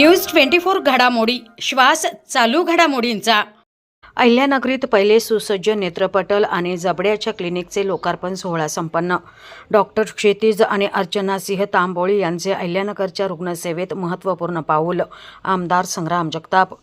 News twenty four घडामोडी श्वास चालू घडामोडींचा. अहिल्यानगरीत पहिले सुसज्ज नेत्रपटल आणि जबड्याच्या क्लिनिकचे लोकार्पण सोहळा संपन्न. डॉक्टर क्षितिज आणि अर्चना सिंह तांबोळी यांचे अहिल्यानगरच्या रुग्णसेवेत महत्त्वपूर्ण पाऊल आमदार संग्राम जगताप.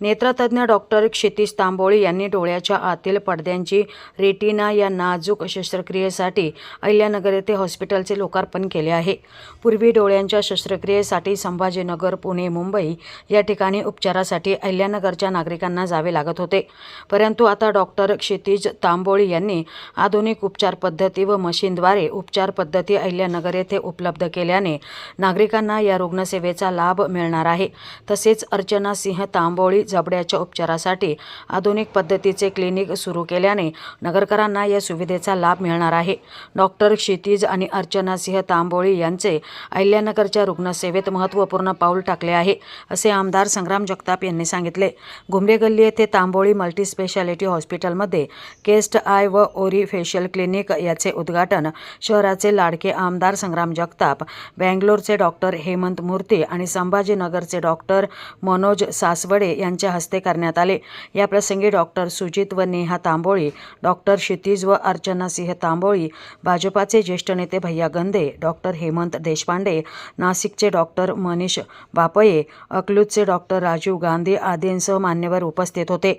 नेत्रतज्ञ डॉक्टर क्षितिश तांबोळी यांनी डोळ्याच्या आतील पडद्यांची रेटिना या नाजूक शस्त्रक्रियेसाठी अहिल्यानगर येथे हॉस्पिटलचे लोकार्पण केले आहे. पूर्वी डोळ्यांच्या शस्त्रक्रियेसाठी संभाजीनगर पुणे मुंबई या ठिकाणी उपचारासाठी अहिल्यानगरच्या नागरिकांना जावे लागत होते. परंतु आता डॉक्टर क्षितिज तांबोळी यांनी आधुनिक उपचार पद्धती व मशीनद्वारे उपचार पद्धती अहिल्यानगर येथे उपलब्ध केल्याने नागरिकांना या रुग्णसेवेचा लाभ मिळणार आहे. तसेच अर्चना सिंह तांबोळी जबड्याच्या उपचारासाठी आधुनिक पद्धतीचे क्लिनिक सुरू केल्याने नगरकरांना या सुविधेचा लाभ मिळणार आहे. डॉक्टर क्षितिज आणि अर्चना सिंह तांबोळी यांचे अहिल्यानगरच्या रुग्णसेवेत महत्त्वपूर्ण पाऊल टाकले आहे असे आमदार संग्राम जगताप यांनी सांगितले. घुमरे गल्ली येथे तांबोळी मल्टीस्पेशालिटी हॉस्पिटलमध्ये केस्ट आय व ओरी फेशियल क्लिनिक याचे उद्घाटन शहराचे लाडके आमदार संग्राम जगताप बँगलोरचे डॉक्टर हेमंत मूर्ती आणि संभाजीनगरचे डॉक्टर मनोज सासवडे यांच्या यांच्या हस्ते करण्यात आले. याप्रसंगी डॉक्टर सुजित व नेहा तांबोळी डॉक्टर क्षितिज व अर्चना सिंह तांबोळी भाजपाचे ज्येष्ठ नेते भैया गंदे डॉक्टर हेमंत देशपांडे नाशिकचे डॉक्टर मनीष बापये अकलूजचे डॉक्टर राजीव गांधी आदींसह मान्यवर उपस्थित होते.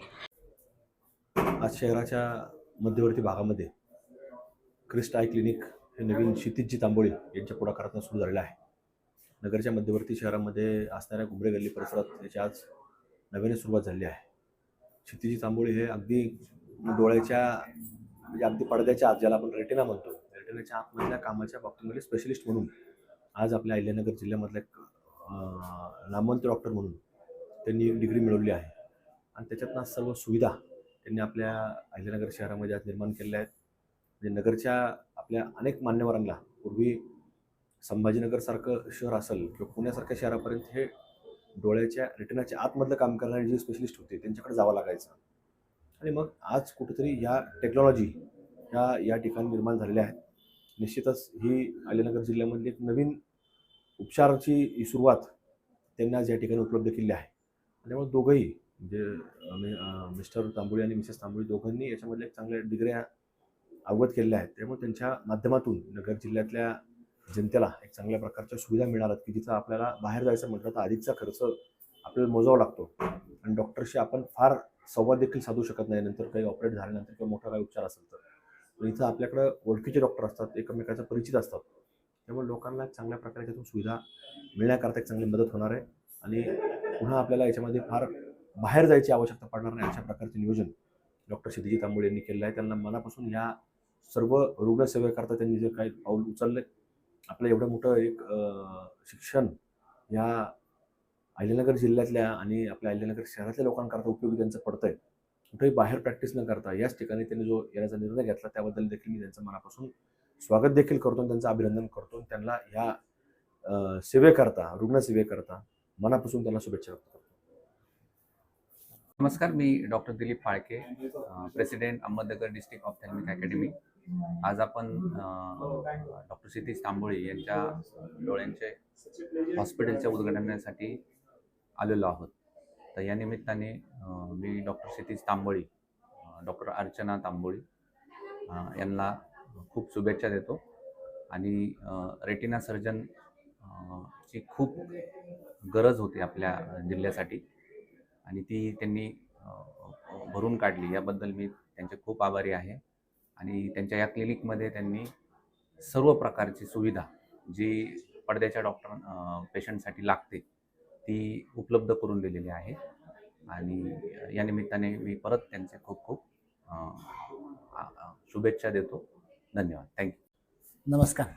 आज शहराच्या मध्यवर्ती भागामध्ये क्रिस्ट आय क्लिनिक हे नवीन क्षितिजी तांबोळी यांच्या पुढाकारातून सुरू झालेलं आहे. नगरच्या मध्यवर्ती शहरामध्ये असणाऱ्या गुमरे गल्ली परिसरात याची आज नव्याने सुरुवात झाली आहे. क्षितिजी तांबोळी हे अगदी डोळ्याच्या म्हणजे अगदी पडद्याच्या आत ज्याला आपण रेटिना म्हणतो. रेटिनाच्या आतमधल्या कामाच्या बाबतीमध्ये स्पेशलिस्ट म्हणून आज आपल्या अहिल्यानगर जिल्ह्यामधल्या एक नामवंत डॉक्टर म्हणून त्यांनी एक डिग्री मिळवली आहे. आणि त्याच्यातनं सर्व सुविधा त्यांनी आपल्या अहिल्यानगर शहरामध्ये आज निर्माण केलेल्या आहेत. म्हणजे नगरच्या आपल्या अनेक मान्यवरांना पूर्वी संभाजीनगरसारखं शहर असेल किंवा पुण्यासारख्या शहरापर्यंत हे डोळ्याच्या रेटिनाच्या आतमधलं काम करणारे जे स्पेशलिस्ट होते त्यांच्याकडे जावं लागायचं. आणि मग आज कुठेतरी ह्या टेक्नॉलॉजी ह्या या ठिकाणी निर्माण झालेल्या आहेत. निश्चितच ही अलीनगर जिल्ह्यामधली एक नवीन उपचाराची सुरुवात त्यांनी आज या ठिकाणी उपलब्ध केली आहे. त्यामुळे दोघंही म्हणजे मिस्टर तांबोळी आणि मिसेस तांबोळी दोघांनी याच्यामधल्या एक चांगल्या डिग्र्या अवगत केलेल्या आहेत. त्यामुळे त्यांच्या माध्यमातून नगर जिल्ह्यातल्या जनतेला एक चांगल्या प्रकारच्या सुविधा मिळाल्यात की जिथं आपल्याला बाहेर जायचं म्हटलं तर आधीचा खर्च आपल्याला मोजावा लागतो. आणि डॉक्टरशी आपण फार संवाद देखील साधू शकत नाही नंतर काही ऑपरेट झाल्यानंतर किंवा मोठा काही उपचार असेल तर. इथं आपल्याकडं ओळखीचे डॉक्टर असतात एकमेकाच्या परिचित असतात. त्यामुळे लोकांना एक चांगल्या प्रकारे त्यातून सुविधा मिळण्याकरता एक चांगली मदत होणार आहे. आणि पुन्हा आपल्याला याच्यामध्ये फार बाहेर जायची आवश्यकता पडणार नाही अशा प्रकारचे नियोजन डॉक्टर सिद्धजी तांबोळे यांनी केलेलं आहे. त्यांना मनापासून या सर्व रुग्णसेवेकरता त्यांनी जे काही पाऊल उचलले आपलं एवढं मोठं एक शिक्षण या अहिल्यानगर जिल्ह्यातल्या आणि आपल्या अहिल्यानगर शहरातल्या लोकांकरता उपयोगी त्यांचं पडतं आहे कुठेही बाहेर प्रॅक्टिस न करता याच ठिकाणी त्यांनी जो येण्याचा निर्णय घेतला त्याबद्दल देखील मी त्यांचं मनापासून स्वागत देखील करतो आणि त्यांचं अभिनंदन करतो त्यांना या सेवेकरता रुग्णसेवेकरता मनापासून त्यांना शुभेच्छा व्यक्त करतो. नमस्कार मी doctor Dilip Phalke president Ahmednagar district ophthalmic academy. आज आपण डॉक्टर सितीश तांबोळी यांच्या डोळ्यांचे हॉस्पिटलच्या उद्घाटनासाठी आलेलो आहोत. तर या निमित्ताने मी डॉक्टर सितीश तांबोळी डॉक्टर अर्चना तांबोळी यांना खूप शुभेच्छा देतो. आणि रेटिना सर्जन ची खूप गरज होती आपल्या जिल्ह्यासाठी. आणि ती त्यांनी भरून काढली. याबद्दल मी त्यांचे खूप आभारी आहे. आणि त्यांच्या या क्लिनिकमध्ये त्यांनी सर्व प्रकारची सुविधा जी पडद्याच्या डॉक्टर पेशंटसाठी लागते ती उपलब्ध करून दिलेली आहे. आणि या निमित्ताने मी परत त्यांचे खूप खूप शुभेच्छा देतो. धन्यवाद. थँक्यू नमस्कार.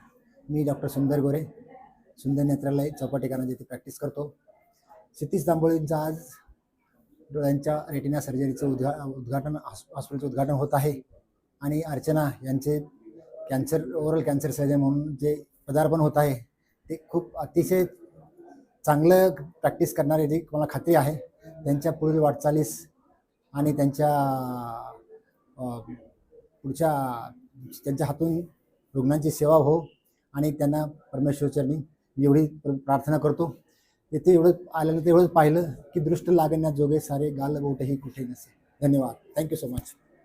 मी डॉक्टर सुंदर गोरे सुंदर नेत्रालय चौपाटीकरांना जिथे प्रॅक्टिस करतो. क्षितिज तांबोळींचं आज डोळ्यांच्या रेटिना सर्जरीचं उद्घा उद्घाटन हॉस्पिटलचं उद्घाटन होत आहे. आणि अर्चना यांचे कॅन्सर ओरल कॅन्सर सर्जन म्हणून जे पदार्पण होत आहे ते खूप अतिशय चांगलं प्रॅक्टिस करणारे जी मला खात्री आहे त्यांच्या पुढील वाटचालीस आणि त्यांच्या पुढच्या त्यांच्या हातून रुग्णांची सेवा हो आणि त्यांना परमेश्वरचरणी एवढी प्र- प्रार्थना करतो. येथे एवढं आलेलं एवढं पाहिलं की दृष्ट लागण्याजोगे सारे गाल बोटही कुठे नसे. धन्यवाद. Thank you so much